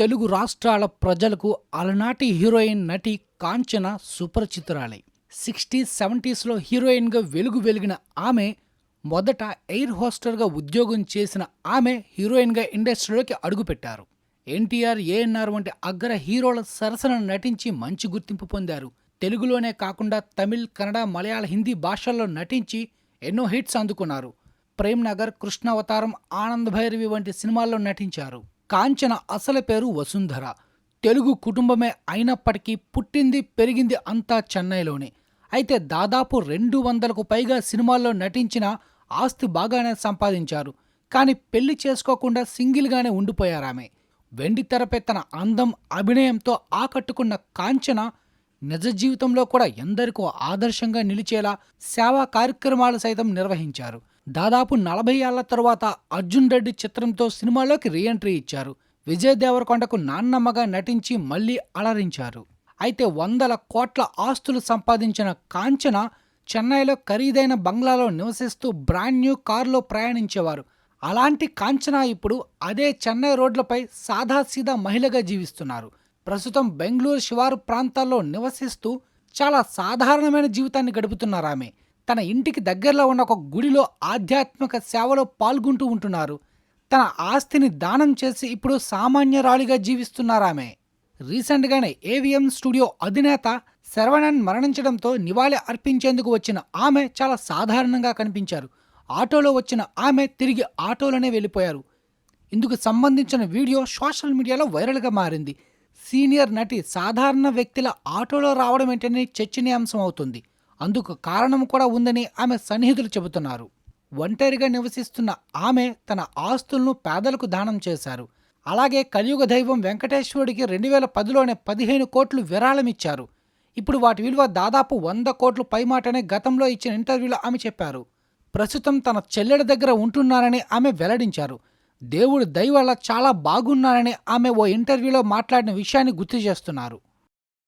తెలుగు రాష్ట్రాల ప్రజలకు అలనాటి హీరోయిన్ నటి కాంచన సుపరిచితురాలే. సిక్స్టీస్ సెవెంటీస్లో హీరోయిన్గా వెలుగు వెలిగిన ఆమె మొదట ఎయిర్ హోస్టర్గా ఉద్యోగం చేసిన ఆమె హీరోయిన్గా ఇండస్ట్రీలోకి అడుగుపెట్టారు. ఎన్టీఆర్ ఏఎన్ఆర్ వంటి అగ్ర హీరోల సరసన నటించి మంచి గుర్తింపు పొందారు. తెలుగులోనే కాకుండా తమిళ్ కన్నడ మలయాళ హిందీ భాషల్లో నటించి ఎన్నో హిట్స్ అందుకున్నారు. ప్రేమ్ నగర్ కృష్ణావతారం ఆనంద్ భైరవి వంటి సినిమాల్లో నటించారు. కాంచన అసలు పేరు వసుంధర. తెలుగు కుటుంబమే అయినప్పటికీ పుట్టింది పెరిగింది అంతా చెన్నైలోనే. అయితే దాదాపు రెండు వందలకు పైగా సినిమాల్లో నటించిన ఆస్తి బాగానే సంపాదించారు. కానీ పెళ్ళి చేసుకోకుండా సింగిల్గానే ఉండిపోయారామె. వెండి తెరపై తన అందం అభినయంతో ఆకట్టుకున్న కాంచన నిజ జీవితంలో కూడా ఎందరికో ఆదర్శంగా నిలిచేలా సేవా కార్యక్రమాలు సైతం నిర్వహించారు. దాదాపు నలభై ఏళ్ళ తరువాత అర్జున్ రెడ్డి చిత్రంతో సినిమాలోకి రీఎంట్రీ ఇచ్చారు. విజయ్ దేవరకొండకు నాన్నమ్మగా నటించి మళ్ళీ అలరించారు. అయితే వందల కోట్ల ఆస్తులు సంపాదించిన కాంచన చెన్నైలో ఖరీదైన బంగ్లాలో నివసిస్తూ బ్రాండ్ న్యూ కారులో ప్రయాణించేవారు. అలాంటి కాంచన ఇప్పుడు అదే చెన్నై రోడ్లపై సాదాసీదా మహిళగా జీవిస్తున్నారు. ప్రస్తుతం బెంగళూరు శివారు ప్రాంతాల్లో నివసిస్తూ చాలా సాధారణమైన జీవితాన్ని గడుపుతున్నారు ఆమె. తన ఇంటికి దగ్గరలో ఉన్న ఒక గుడిలో ఆధ్యాత్మిక సేవలో పాల్గొంటూ ఉంటున్నారు. తన ఆస్తిని దానం చేసి ఇప్పుడు సామాన్యరాలిగా జీవిస్తున్నారు ఆమె. రీసెంట్గానే ఏవిఎం స్టూడియో అధినేత శరవణన్ మరణించడంతో నివాళి అర్పించేందుకు వచ్చిన ఆమె చాలా సాధారణంగా కనిపించారు. ఆటోలో వచ్చిన ఆమె తిరిగి ఆటోలోనే వెళ్ళిపోయారు. ఇందుకు సంబంధించిన వీడియో సోషల్ మీడియాలో వైరల్గా మారింది. సీనియర్ నటి సాధారణ వ్యక్తుల ఆటోలో రావడం ఏంటని చర్చనీయాంశం అవుతుంది అందుకు కారణం కూడా ఉందని ఆమె సన్నిహితులు చెబుతున్నారు. ఒంటరిగా నివసిస్తున్న ఆమె తన ఆస్తులను పేదలకు దానం చేశారు. అలాగే కలియుగ దైవం వెంకటేశ్వరుడికి రెండు వేల పదిలోనే పదిహేను కోట్లు విరాళమిచ్చారు. ఇప్పుడు వాటి విలువ దాదాపు వంద కోట్లు పైమాటనే గతంలో ఇచ్చిన ఇంటర్వ్యూలో ఆమె చెప్పారు. ప్రస్తుతం తన చెల్లెడి దగ్గర ఉంటున్నారని ఆమె వెల్లడించారు. దేవుడు దయ వల్ల చాలా బాగున్నారని ఆమె ఓ ఇంటర్వ్యూలో మాట్లాడిన విషయాన్ని గుర్తు చేస్తున్నారు.